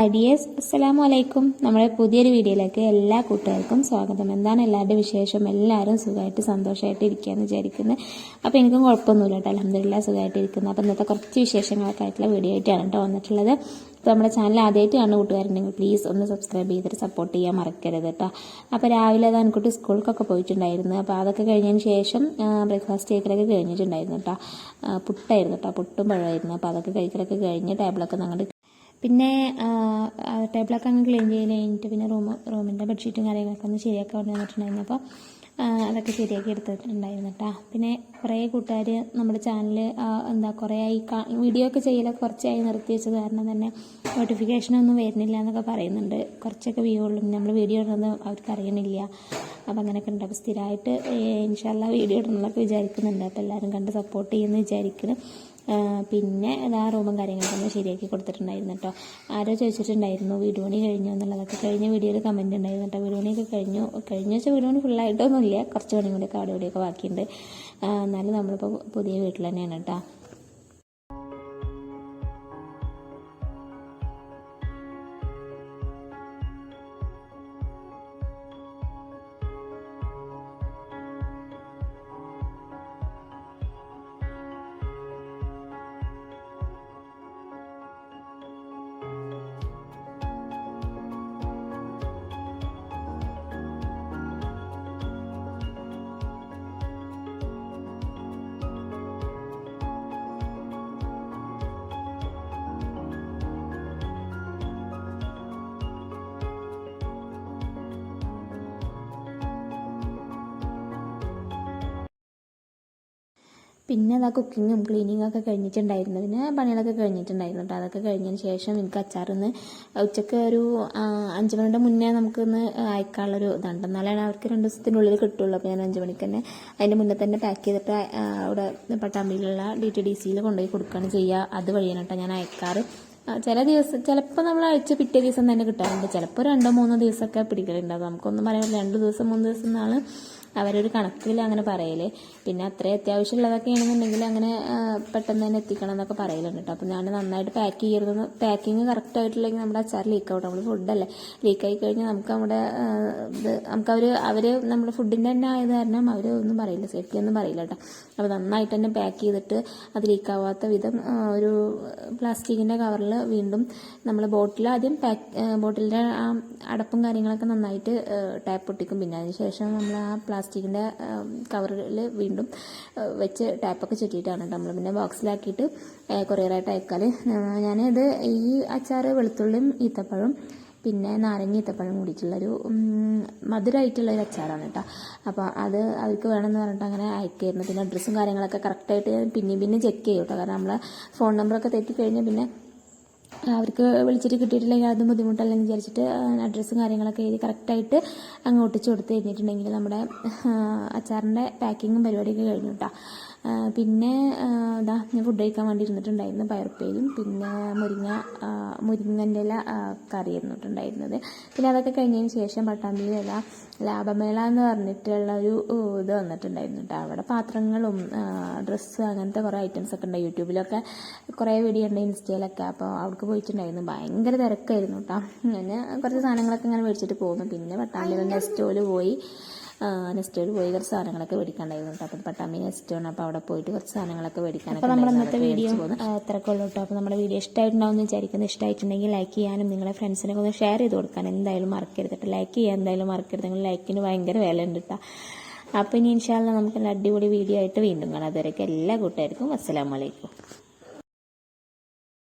Hi dears അസ്സലാമു അലൈക്കും നമ്മുടെ പുതിയൊരു വീഡിയോയിലേക്ക് എല്ലാ കൂട്ടുകാർക്കും സ്വാഗതം. എന്താണ് എല്ലാവരുടെ വിശേഷം? എല്ലാവരും സുഖമായിട്ട് സന്തോഷമായിട്ട് ഇരിക്കുകയെന്ന് വിചാരിക്കുന്നത് അപ്പോൾ എനിക്കും കുഴപ്പമൊന്നുമില്ല കേട്ടോ. അലഹമില്ല സുഖമായിട്ട് ഇരിക്കുന്നത് അപ്പോൾ ഇന്നത്തെ കുറച്ച് വിശേഷങ്ങളൊക്കെ ആയിട്ടുള്ള വീഡിയോ ആയിട്ടാണ് കേട്ടോ വന്നിട്ടുള്ളത്. അപ്പോൾ നമ്മുടെ ചാനൽ ആദ്യമായിട്ട് കാണുന്ന കൂട്ടുകാരുണ്ടെങ്കിൽ പ്ലീസ് ഒന്ന് സബ്സ്ക്രൈബ് ചെയ്തിട്ട് സപ്പോർട്ട് ചെയ്യാൻ മറക്കരുത് കേട്ടോ. അപ്പോൾ രാവിലെ അത് എനിക്കുട്ടി സ്കൂളിലൊക്കെ പോയിട്ടുണ്ടായിരുന്നു. അപ്പോൾ അതൊക്കെ കഴിഞ്ഞതിന് ശേഷം ബ്രേക്ക്ഫാസ്റ്റ് കഴിക്കലൊക്കെ കഴിഞ്ഞിട്ടുണ്ടായിരുന്നു കേട്ടോ. പുട്ടായിരുന്നു കേട്ടോ. പുട്ടും പഴമായിരുന്നു അപ്പോൾ അതൊക്കെ കഴിക്കലൊക്കെ കഴിഞ്ഞ് ടേബിളൊക്കെ ഞങ്ങളുടെ പിന്നെ ടേബിളൊക്കെ അങ്ങ് ക്ലീൻ ചെയ്ത് കഴിഞ്ഞിട്ട് പിന്നെ റൂം റൂമിന്റെ ബെഡ്ഷീറ്റും കാര്യങ്ങളൊക്കെ ഒന്ന് ശരിയാക്കി കൊണ്ട് വന്നിട്ടുണ്ടായിരുന്നു അപ്പോൾ അതൊക്കെ ശരിയാക്കി എടുത്തിട്ടുണ്ടായിരുന്നു കേട്ടോ പിന്നെ കുറേ കൂട്ടുകാർ നമ്മുടെ ചാനൽ എന്താ കുറേ ആയി വീഡിയോ ഒക്കെ ചെയ്യലൊക്കെ കുറച്ചായി നിർത്തി വെച്ചത് കാരണം തന്നെ നോട്ടിഫിക്കേഷനൊന്നും വരുന്നില്ല എന്നൊക്കെ പറയുന്നുണ്ട്. കുറച്ചൊക്കെ വ്യൂ ഉള്ളൂ. നമ്മൾ വീഡിയോ ഇടുന്നത് അവർക്ക് അറിയണില്ല. അപ്പോൾ അങ്ങനെയൊക്കെ ഉണ്ട്. അപ്പോൾ സ്ഥിരമായിട്ട് ഇൻഷാല്ല വീഡിയോ ഇടണമെന്നൊക്കെ വിചാരിക്കുന്നുണ്ട്. അപ്പോൾ എല്ലാവരും കണ്ട് സപ്പോർട്ട് ചെയ്യുമെന്ന് വിചാരിക്കുന്നു. പിന്നെ ആ റൂമും കാര്യങ്ങളൊക്കെ ശരിയാക്കി കൊടുത്തിട്ടുണ്ടായിരുന്നു കേട്ടോ ആരോ ചോദിച്ചിട്ടുണ്ടായിരുന്നു വീട് പണി കഴിഞ്ഞു? എന്നുള്ളതൊക്കെ കഴിഞ്ഞ വീഡിയോയിൽ കമന്റ് ഉണ്ടായിരുന്നു കേട്ടോ വീട് പണിയൊക്കെ കഴിഞ്ഞു. കഴിഞ്ഞ വെച്ചാൽ വീട് പണി ഫുള്ളായിട്ടൊന്നുമില്ല കുറച്ച് പണിയും കൂടിയൊക്കെ അവിടെ ഇവിടെയൊക്കെ ബാക്കിയുണ്ട്. എന്നാലും നമ്മളിപ്പോൾ പുതിയ വീട്ടിൽ തന്നെയാണ് കേട്ടോ പിന്നെ അതാ കുക്കിങ്ങും ക്ലീനിങ്ങും ഒക്കെ കഴിഞ്ഞിട്ടുണ്ടായിരുന്നു. പിന്നെ പണികളൊക്കെ കഴിഞ്ഞിട്ടുണ്ടായിരുന്നു കേട്ടോ അതൊക്കെ കഴിഞ്ഞതിന് ശേഷം എനിക്ക് അച്ചാറിന്ന് ഉച്ചയ്ക്ക് ഒരു അഞ്ച് മണിയുടെ മുന്നേ നമുക്കൊന്ന് അയക്കാനുള്ളൊരു ഇതുണ്ട്. എന്നാലാണ് അവർക്ക് രണ്ട് ദിവസത്തിനുള്ളിൽ കിട്ടുള്ളൂ. അപ്പോൾ ഞാൻ അഞ്ച് മണിക്ക് തന്നെ അതിന്റെ മുന്നേ തന്നെ പാക്ക് ചെയ്തിട്ട് അവിടെ പട്ടാമ്പിയിലുള്ള ഡി ടി ഡി സിയിൽ കൊണ്ടുപോയി കൊടുക്കുകയാണ് ചെയ്യുക. അതുവഴിയാണ് കേട്ടോ ഞാൻ അയക്കാറ്. ചില ദിവസം ചിലപ്പോൾ നമ്മൾ അയച്ച പിറ്റേ ദിവസം തന്നെ കിട്ടാറുണ്ട്. ചിലപ്പോൾ രണ്ടോ മൂന്നോ ദിവസമൊക്കെ പിടിക്കലുണ്ടാവും അത് നമുക്കൊന്നും പറയാൻ രണ്ട് ദിവസം മൂന്ന് ദിവസം എന്നാണ് അവരൊരു കണക്കിൽ അങ്ങനെ പറയൽ. പിന്നെ അത്രയും അത്യാവശ്യമുള്ളതൊക്കെ ആണെന്നുണ്ടെങ്കിൽ അങ്ങനെ പെട്ടെന്ന് തന്നെ എത്തിക്കണം എന്നൊക്കെ പറയലുണ്ട് കേട്ടോ അപ്പോൾ ഞാൻ നന്നായിട്ട് പാക്ക് ചെയ്യുന്നത് പാക്കിങ് കറക്റ്റ് ആയിട്ടില്ലെങ്കിൽ നമ്മുടെ അച്ചാർ ലീക്ക് ആവും നമ്മൾ ഫുഡല്ലേ ലീക്ക് ആയി കഴിഞ്ഞാൽ നമുക്ക് നമ്മുടെ ഇത് നമുക്ക് അവർ അവർ നമ്മുടെ ഫുഡിന്റെ തന്നെ ആയത് കാരണം അവർ ഒന്നും പറയില്ല. സേഫ്റ്റി ഒന്നും പറയില്ല കേട്ടോ അപ്പോൾ നന്നായിട്ട് തന്നെ പാക്ക് ചെയ്തിട്ട് അത് ലീക്കാവാത്ത വിധം ഒരു പ്ലാസ്റ്റിക്കിന്റെ കവറിൽ വീണ്ടും നമ്മൾ ബോട്ടിൽ ആദ്യം പാക്ക് ബോട്ടിലിന്റെ ആ അടപ്പും കാര്യങ്ങളൊക്കെ നന്നായിട്ട് ടാപ്പ് പൊട്ടിക്കും. പിന്നെ അതിന് ശേഷം നമ്മൾ ആ പ്ലാസ്റ്റിക്കിന്റെ കവറിൽ വീണ്ടും വെച്ച് ടാപ്പൊക്കെ ചുറ്റിയിട്ടാണ് നമ്മൾ പിന്നെ ബോക്സിലാക്കിയിട്ട് കൊറിയറായിട്ട് അയക്കാൽ ഞാനിത് ഈ അച്ചാർ വെളുത്തുള്ളിയും ഈത്തപ്പഴം പിന്നെ നാരങ്ങ ഈത്തപ്പഴം കൂടിയിട്ടുള്ളൊരു മധുരമായിട്ടുള്ള ഒരു അച്ചാറാണ് കേട്ടോ. അപ്പോൾ അത് അവർക്ക് വേണമെന്ന് പറഞ്ഞിട്ട് അങ്ങനെ അയക്കായിരുന്നു. പിന്നെ അഡ്രസ്സും കാര്യങ്ങളൊക്കെ കറക്റ്റായിട്ട് ഞാൻ പിന്നെയും പിന്നെ ചെക്ക് ചെയ്യും കേട്ടോ. കാരണം നമ്മളെ ഫോൺ നമ്പറൊക്കെ തെറ്റിക്കഴിഞ്ഞാൽ പിന്നെ അവർക്ക് വിളിച്ചിട്ട് കിട്ടിയിട്ടില്ലെങ്കിൽ അതും ബുദ്ധിമുട്ടല്ലെന്ന് വിചാരിച്ചിട്ട് അഡ്രസ്സും കാര്യങ്ങളൊക്കെ എഴുതി കറക്റ്റായിട്ട് അങ്ങ് ഒട്ടിച്ചു കൊടുത്ത് കഴിഞ്ഞിട്ടുണ്ടെങ്കിൽ നമ്മുടെ അച്ചാറിന്റെ പാക്കിങ്ങും പരിപാടിയൊക്കെ കഴിഞ്ഞു കേട്ടോ പിന്നെ ഇതാ ഞാൻ ഫുഡ് കഴിക്കാൻ വേണ്ടി ഇരുന്നിട്ടുണ്ടായിരുന്നു പയർപ്പേലും പിന്നെ മുരിങ്ങ മുരിങ്ങന്റെ ഇല കറി ഇരുന്നിട്ടുണ്ടായിരുന്നത് പിന്നെ അതൊക്കെ കഴിഞ്ഞതിന് ശേഷം പട്ടാമ്പിയിൽ ഇല ലാഭമേള എന്ന് പറഞ്ഞിട്ടുള്ള ഒരു ഇത് വന്നിട്ടുണ്ടായിരുന്നു കേട്ടോ. അവിടെ പാത്രങ്ങളും ഡ്രസ്സ് അങ്ങനത്തെ കുറേ ഐറ്റംസ് ഒക്കെ ഉണ്ട്. യൂട്യൂബിലൊക്കെ കുറേ വീഡിയോ ഉണ്ട് ഇൻസ്റ്റയിലൊക്കെ. അപ്പോൾ അവിടേക്ക് പോയിട്ടുണ്ടായിരുന്നു. ഭയങ്കര തിരക്കായിരുന്നു കേട്ടോ. അങ്ങനെ കുറച്ച് സാധനങ്ങളൊക്കെ ഇങ്ങനെ മേടിച്ചിട്ട് പോകുന്നു പിന്നെ പട്ടാമ്പിയിൽ നെസ്റ്റോൽ പോയി. നെസ്റ്റോയിൽ പോയി കുറച്ച് സാധനങ്ങളൊക്കെ മേടിക്കാണ്ടായിരുന്നു കേട്ടോ അപ്പം പട്ടാമ്പി നെസ്റ്റോണ് അപ്പോൾ അവിടെ പോയിട്ട് കുറച്ച് സാധനങ്ങളൊക്കെ മേടിക്കാനൊക്കെ അപ്പോൾ നമ്മുടെ ഇന്നത്തെ വീഡിയോ അത്രക്കുള്ളൂ കേട്ടോ അപ്പോൾ നമ്മുടെ വീഡിയോ ഇഷ്ടമായിട്ടുണ്ടാവും എന്ന് വിചാരിക്കുന്നു. ഇഷ്ടമായിട്ടുണ്ടെങ്കിൽ ലൈക്ക് ചെയ്യാനും നിങ്ങളെ ഫ്രണ്ട്സിനൊക്കെ ഒന്ന് ഷെയർ ചെയ്ത് കൊടുക്കാൻ എന്തായാലും മറക്കരുത് കേട്ടോ ലൈക്ക് ചെയ്യാൻ എന്തായാലും മറക്കരുത്. നിങ്ങൾ ലൈക്കിന് ഭയങ്കര വില ഉണ്ട് കേട്ടോ അപ്പോൾ ഇനി ഇൻഷാല്ല നമുക്ക് നല്ല അടിപൊളി വീഡിയോ ആയിട്ട് വീണ്ടും കാണാം. അതുവരെയൊക്കെ എല്ലാ കൂട്ടുകാർക്കും അസ്സലാമലൈക്കും